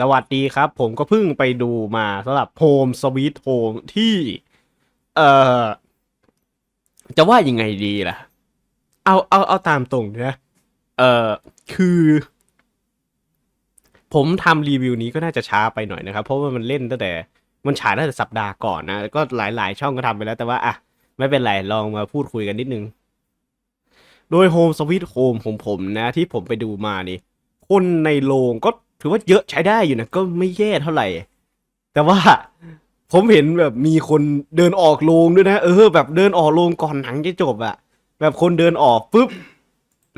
สวัสดีครับ ผมก็เพิ่งไปดูมาสำหรับ Home Sweet Home ที่ เอ่อ จะว่ายังไงดีล่ะ เอาเอาเอาตามตรงนะเอ่อ คือ ผมทำรีวิวนี้ก็น่าจะช้าไปหน่อยนะครับ เพราะว่ามันเล่นตั้งแต่ มันฉายตั้งแต่สัปดาห์ก่อนนะแล้วก็หลายๆ ช่องก็ทำไปแล้วแต่ว่า อะ ไม่เป็นไร ลองมาพูดคุยกันนิดนึง โดย Home Sweet Home ของผมนะ ที่ผมไปดูมานี่คนในโรงก็ ถือว่าเยอะใช้ได้อยู่นะก็ไม่แย่เท่าไหร่ แต่ว่าผมเห็นแบบมีคนเดินออกโรงด้วยนะ เออ แบบเดินออกโรงก่อนหนังจะจบอะแบบคนเดินออกปุ๊บ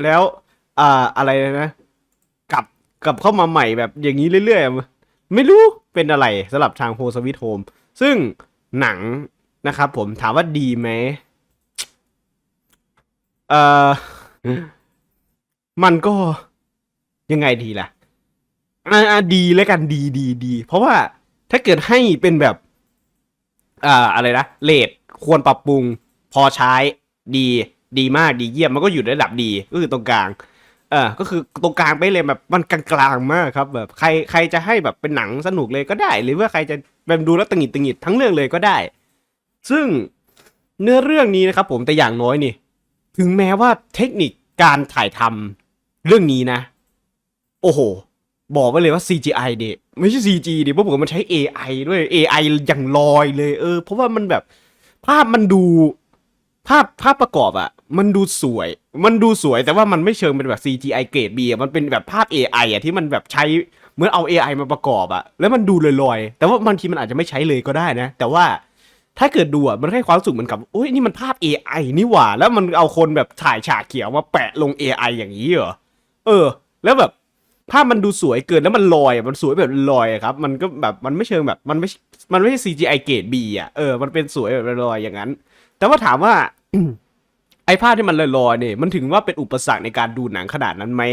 แล้ว อ่าอะไรนะกลับกลับเข้ามาใหม่แบบอย่างนี้เรื่อยๆ ไม่รู้เป็นอะไรสำหรับทางโฮสวิตโฮมซึ่งหนังนะครับผมถามว่าดีไหมเออมันก็ยังไงดีล่ะ อ่าดีแล้วกันดีดีดีเพราะว่าถ้าเกิดให้เป็นแบบ อ่าอะไรนะเลทควรปรับปรุง พอใช้ดี ดีมากดีเยี่ยมมันก็อยู่ในระดับดีก็คือตรงกลาง เออก็คือตรงกลางไปเลยแบบมันกลางๆมากครับ แบบ ใครใครจะให้แบบเป็นหนังสนุกเลยก็ได้ หรือว่าใครจะแบบดูแล้วตังหิดตังหงิดทั้งเรื่องเลยก็ได้ ซึ่งเนื้อเรื่องนี้นะครับ ผมแต่อย่างน้อยนี่ ถึงแม้ว่าเทคนิคการถ่ายทำเรื่องนี้นะ โอ้โห บอกไว้เลยว่า CGI เด็ไม่ใช่ CG ดิเพราะผมมันใช้ AI ด้วย AI อย่างลอยเลย เออ เพราะว่ามันแบบภาพมันดูภาพภาพประกอบอะมันดูสวย มันดูสวยแต่ว่ามันไม่เชิงเป็นแบบ CGI เกรด B อะมันเป็นแบบภาพ AI อะที่มันแบบใช้เหมือนเอา AI มาประกอบอะแล้วมันดูลอยๆ แต่ว่าบางทีมันอาจจะไม่ใช้เลยก็ได้นะ แต่ว่าถ้าเกิดดูอะมันให้ความรู้สึกเหมือนกับโอ้ยนี่มันภาพ AI นี่หว่า แล้วมันเอาคนแบบถ่ายฉากเขียวมาแปะลง AI อย่างนี้เหรอเออ แล้วแบบ ภาพมันดูสวยเกินแล้วมันลอยมันสวยแบบลอยครับ มันก็แบบมันไม่เชิงแบบมันไม่มันไม่ใช่ CGI เกรด B อะเออมันเป็นสวยแบบลอยอย่างนั้น แต่ว่าถามว่าไอ้ภาพที่มันลอยๆเนี่ยมันถึงว่าเป็นอุปสรรคในการดูหนังขนาดนั้นไหม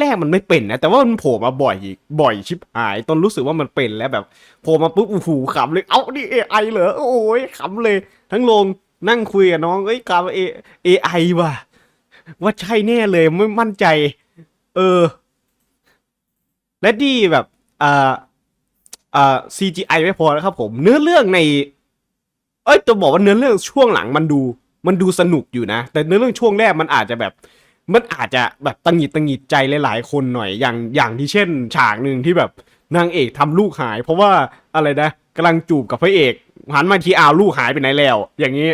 แรกๆมันไม่เป็นนะ แต่ว่ามันโผล่มาบ่อยอีกบ่อยชิบหายตอนรู้สึกว่ามันเป็นแล้วแบบโผล่มาปุ๊บโอ้โหขำเลยเอ้านี่ AI เหรอโอ้ยขำเลย ทั้งโรงนั่งคุยกับน้องเอ้ยกาเอ AI ว่ะว่าใช่แน่เลยไม่มั่นใจ เออ และดีแบบอ่าอ่า CGI ไม่พอนะครับผมเนื้อเรื่องใน เอ้ยจะบอกว่าเนื้อเรื่องช่วงหลังมันดู มันดูสนุกอยู่นะ แต่เนื้อเรื่องช่วงแรกมันอาจจะแบบ มันอาจจะแบบตังหิดตังหิดใจหลายๆ คนหน่อยอย่างอย่างที่เช่น ฉากหนึ่งที่แบบนางเอกทำลูกหาย เพราะว่าอะไรนะกำลังจูบกับพระเอกหันมาทีอ้าวลูกหายไปไหนแล้ว อย่างนี้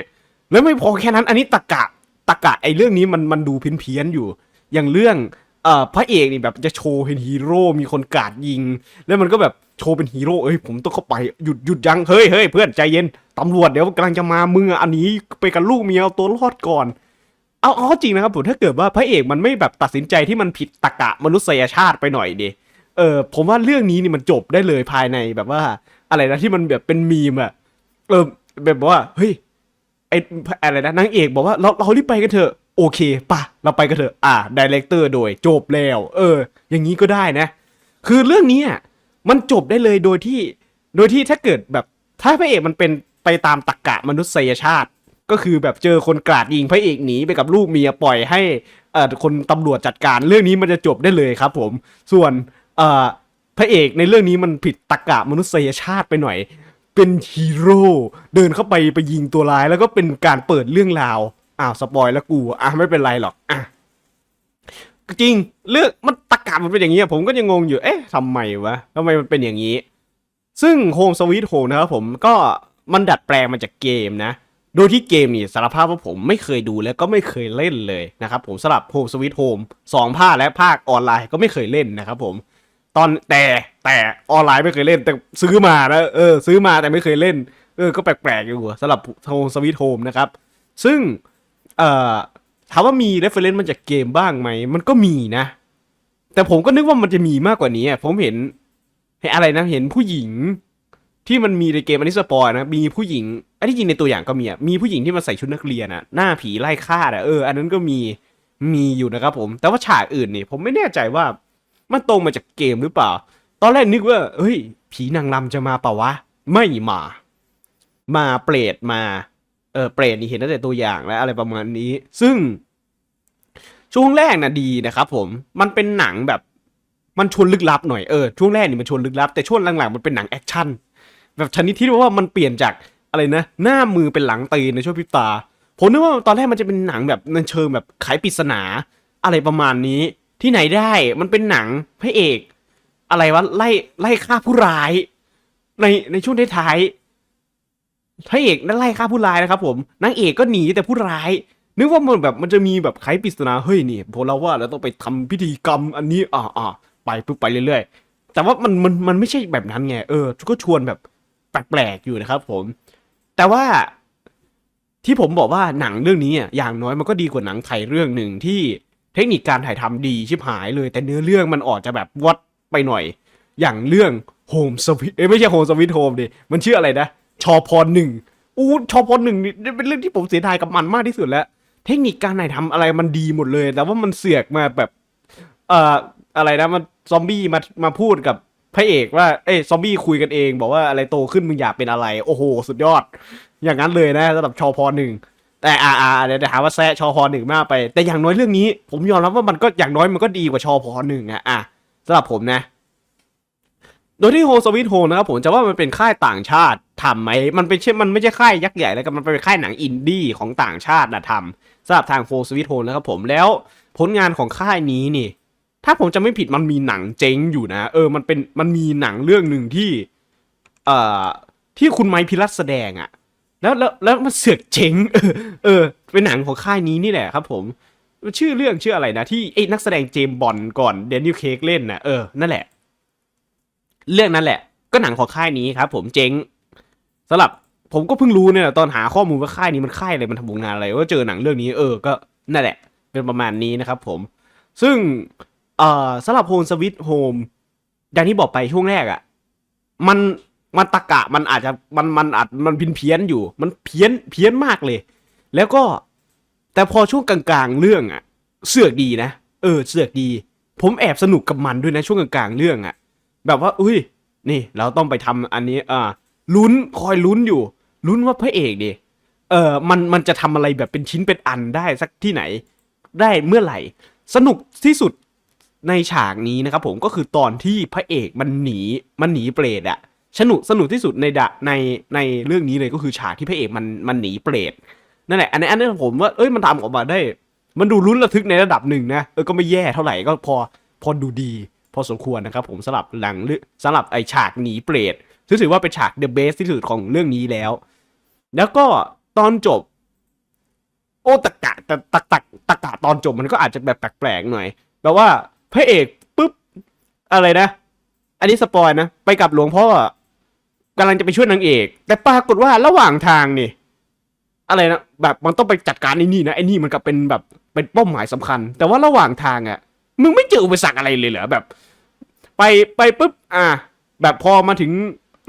แล้วไม่พอแค่นั้นอันนี้ตะกะตะกะไอ้เรื่องนี้มันมันดูเพี้ยนๆอยู่ อย่างเรื่อง เอ่อพระเอกนี่แบบจะโชว์เป็นฮีโร่มีคนกาดยิง แล้วมันก็แบบโชว์เป็นฮีโร่เอ้ยผมต้องเข้าไปหยุดหยุดยังเฮ้ยเฮ้ยเพื่อนใจเย็นตำรวจเดี๋ยวกำลังจะมามึงอะอันนี้ไปกับลูกเมียเอาตัวรอดก่อน เอาเอาจริงนะครับผมถ้าเกิดว่าพระเอกมันไม่แบบตัดสินใจที่มันผิดตรกกะมนุษยชาติไปหน่อยดิเออผมว่าเรื่องนี้นี่มันจบได้เลยภายในแบบว่า อะไรนะที่มันแบบเป็นมีมอะเออแบบว่าเฮ้ยไออะไรนะนางเอกบอกว่าเราเรารีบไปกันเถอะ โอเคปะเราไปกันเถอะ อ่าดีเลกเตอร์โดยจบแล้ว เออ อย่างนี้ก็ได้นะ คือเรื่องนี้มันจบได้เลยโดยที่ โดยที่ถ้าเกิดแบบถ้าพระเอกมันเป็นไปตามตรกกะมนุษยชาติ ก็คือแบบเจอคนกราดยิงพระเอกหนีไปกับลูกเมียปล่อยให้เอ่อคนตำรวจจัดการเรื่องนี้มันจะจบได้เลยครับ ผม ส่วนเอ่อพระเอกในเรื่องนี้มันผิดตรกกะมนุษยชาติไปหน่อย เป็นฮีโร่เดินเข้าไปไปยิงตัวร้ายแล้วก็เป็นการเปิดเรื่องราว อ้าวสปอยแล้วกูอะไม่เป็นไรหรอกอะจริงเรื่องมันตรกกะมันเป็นอย่างนี้ผมก็ยังงงอยู่เอ๊ะทำไมวะทำไมมันเป็นอย่างนี้ ซึ่ง Home Sweet Home นะครับผมก็มันดัดแปลงมาจากเกมนะ โดยที่เกมนี่สารภาพว่าผมไม่เคยดูแล้วก็ไม่เคยเล่นเลยนะครับผมสำหรับ Home Sweet Home สองภาคและภาคออนไลน์ก็ไม่เคยเล่นนะครับผมตอนแต่แต่ออนไลน์ไม่เคยเล่นแต่ซื้อมานะเออซื้อมาแต่ไม่เคยเล่น เออก็แปลกๆอยู่สำหรับ Home Sweet Home นะครับ ซึ่ง เอ่อถามว่ามี reference มาจากเกมบ้างไหม มันก็มีนะ แต่ผมก็นึกว่ามันจะมีมากกว่านี้ผมเห็นเห็นอะไรนะ เห็นผู้หญิง ที่มันมีในเกมอันนี้สปอยนะ มีผู้หญิง อันที่จริงในตัวอย่างก็มีอะมีผู้หญิงที่มาใส่ชุดนักเรียนอะหน้าผีไล่ฆ่าอะ เออ อันนั้นก็มี มีอยู่นะครับผม แต่ว่าฉากอื่นนี่ผมไม่แน่ใจว่า มันตรงมาจากเกมหรือเปล่า ตอนแรกนึกว่า เฮ้ย ผีนางรำจะมาเปล่าวะ ไม่มา มาเปรตมา เออเปรตนี่เห็นตั้งแต่ตัวอย่างแล้วอะไรประมาณนี้ ซึ่ง ช่วงแรกนะดีนะครับผมมันเป็นหนังแบบมันชวนลึกลับหน่อยเออช่วงแรกนี่มันชวนลึกลับ แต่ช่วงหลังๆมันเป็นหนังแอคชั่นแบบชนิดที่ว่ามันเปลี่ยนจากอะไรนะ หน้ามือเป็นหลังตีนในช่วงพริบตาผมนึกว่าตอนแรกมันจะเป็นหนังแบบในเชิงแบบไขปริศนา อะไรประมาณนี้ ที่ไหนได้มันเป็นหนังพระเอก อะไรวะไล่ไล่ฆ่าผู้ร้าย ในในช่วงท้ายๆ พระเอกนั่นไล่ฆ่าผู้ร้ายนะครับผมนางเอกก็หนีแต่ผู้ร้าย นึกว่ามันแบบมันจะมีแบบไขปริศนาเฮ้ยนี่พวกเราว่าเราต้องไปทำพิธีกรรมอันนี้อ่าอ่าไปปุ๊บไปเรื่อยๆ แต่ว่ามันมันมันไม่ใช่แบบนั้นไงเออก็ชวนแบบแปลกๆอยู่นะครับ ผม แต่ว่าที่ผมบอกว่าหนังเรื่องนี้อะอย่างน้อยมันก็ดีกว่าหนังไทยเรื่องหนึ่งที่เทคนิคการถ่ายทำดีชิบหายเลย แต่เนื้อเรื่องมันออกจะแบบวัดไปหน่อย อย่างเรื่องโฮมสวิตเอ้ยไม่ใช่โฮมสวิตโฮมดิมันชื่ออะไรนะ ชอพรหนึ่งอู้ชอพรหนึ่งนี่เป็นเรื่องที่ผมเสียดายกับมันมากที่สุดแล้ว เทคนิคการถ่ายทำอะไรมันดีหมดเลย แต่ว่ามันเสือกมาแบบ เอ่ออะไรนะมันซอมบี้มามาพูดกับพระเอกว่าเอ้ซอมบี้คุยกันเอง บอกว่าอะไรโตขึ้นมึงอยากเป็นอะไร โอ้โห สุดยอด อย่างนั้นเลยนะสำหรับชอพอหนึ่งแต่อ่าอ่าเดี๋ยวจะหาว่าแซะชอพอหนึ่งมากไป แต่อย่างน้อยเรื่องนี้ ผมยอมรับว่ามันก็อย่างน้อยมันก็ดีกว่าชอพอหนึ่งอะอะสำหรับผมนะ โดยที่โฮสวิตโฮนะครับผมจะว่ามันเป็นค่ายต่างชาติทำไหมมันเป็นเช่นมันไม่ใช่ค่ายยักษ์ใหญ่แล้วกันมันเป็นค่ายหนังอินดี้ของต่างชาตินะทำสำหรับทางโฟสวิตโฮนะครับผมแล้วผลงานของค่ายนี้นี่ ถ้าผมจะไม่ผิดมันมีหนังเจ๊งอยู่นะ เออมันเป็นมันมีหนังเรื่องหนึ่งที่ เอ่อที่คุณไมค์พิรัตแสดงอะแล้วแล้วแล้วมันเสือกเจ๊งเออเป็นหนังของค่ายนี้นี่แหละครับ ผมชื่อเรื่องชื่ออะไรนะที่ไอ้นักแสดงเจมส์บอนก่อนเดนิลเคกเล่นนะเออนั่นแหละ เรื่องนั้นแหละ ก็หนังของค่ายนี้ครับ ผมเจ๊งสำหรับผมก็เพิ่งรู้เนี่ยแหละตอนหาข้อมูลว่าค่ายนี้มันค่ายอะไรมันทำผลงานอะไรว่าเจอหนังเรื่องนี้เออก็นั่นแหละ เป็นประมาณนี้นะครับ ผม ซึ่งเอ่อสำหรับโฮมสวิตโฮมอย่างที่บอกไปช่วงแรกอะ่ะ มันมันตะกะมันอาจจะมันมันอาจมันพินเพี้ยนอยู่ มันเพี้ยนเพี้ยนมากเลย แล้วก็แต่พอช่วงกลางๆเรื่องอะ่ะ เสือกดีนะเออเสือกดี ผมแอบสนุกกับมันด้วยนะช่วงกลางๆเรื่องอะ่ะ แบบว่า อุ้ย นี่เราต้องไปทำอันนี้ อ่า ลุ้นคอยลุ้นอยู่ ลุ้นว่าพระเอกดิเออมันมันจะทำอะไรแบบเป็นชิ้นเป็นอันได้สักที่ไหน ได้เมื่อไหร่ สนุกที่สุดในฉากนี้นะครับผมก็คือตอนที่พระเอกมันหนีมันหนีเปรตอะสนุกสนุกที่สุดในดะในในเรื่องนี้เลยก็คือฉากที่พระเอกมันมันหนีเปรตนั่นแหละอันนี้อันนี้ผมว่าเอ้ยมันทำออกมาได้ มันดูลุ้นระทึกในระดับหนึ่งนะเออก็ไม่แย่เท่าไหร่ก็พอพอดูดี พอสมควรนะครับผมสำหรับหลังเรื่อสำหรับไอฉากหนีเปรตซึ่งถือว่าเป็นฉากเดอะเบสที่สุดของเรื่องนี้แล้ว แล้วก็ตอนจบ โอตะกะแต่ตะตะตะกะตอนจบมันก็อาจจะแบบแปลกๆหน่อยแบบว่าพระเอกปุ๊บอะไรนะ อันนี้สปอยนะ ไปกับหลวงพ่อกำลังจะไปช่วยนางเอก แต่ปรากฏว่าระหว่างทางนี่อะไรนะแบบมันต้องไปจัดการไอ้นี่นะไอ้นี่มันก็เป็นแบบเป็นเป้าหมายสำคัญ แต่ว่าระหว่างทางอะ่ะ มึงไม่เจออุปสรรคอะไรเลยเหรอแบบ ไปไปปุ๊บ อ่า แบบพอมาถึง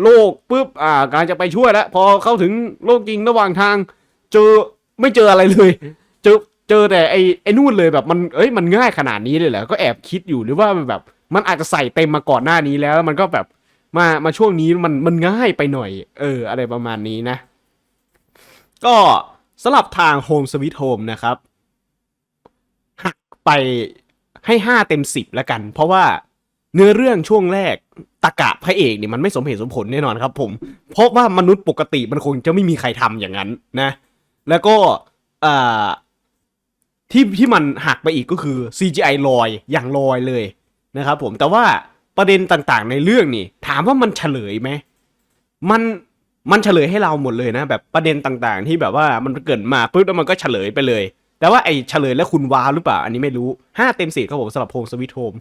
โลกปุ๊บ อ่ากำลังจะไปช่วยแล้ว พอเข้าถึงโลกจริงระหว่างทาง เจอไม่เจออะไรเลย เจอเจอแต่ไอ้ไอ้นู่นเลยแบบมันเอ้ยมันง่ายขนาดนี้เลยเหรอก็แอบคิดอยู่หรือว่าแบบ มันอาจจะใส่เต็มมาก่อนหน้านี้แล้ว มันก็แบบมามาช่วงนี้มันมันง่ายไปหน่อย เออ อะไรประมาณนี้นะ ก็สำหรับทาง Home Sweet Home นะครับ หักไป ให้ห้าเต็มสิบแล้วกัน เพราะว่าเนื้อเรื่องช่วงแรกตะกะพระเอกเนี่ยมันไม่สมเหตุสมผลแน่นอนครับผม เพราะว่ามนุษย์ปกติมันคงจะไม่มีใครทำอย่างนั้นนะ แล้วก็อ่าที่ที่มันหักไปอีกก็คือ CGI ลอยอย่างลอยเลยนะครับผมแต่ว่าประเด็นต่างๆในเรื่องนี่ ถามว่ามันเฉลยไหมมันมันเฉลยให้เราหมดเลยนะ แบบประเด็นต่างๆ ที่แบบว่ามันเกิดมาปุ๊บแล้วมันก็เฉลยไปเลย แต่ว่าไอ้เฉลยและคุณว้าวหรือเปล่า อันนี้ไม่รู้ห้าเต็มสิบครับผมสำหรับโฮมสวิตโฮม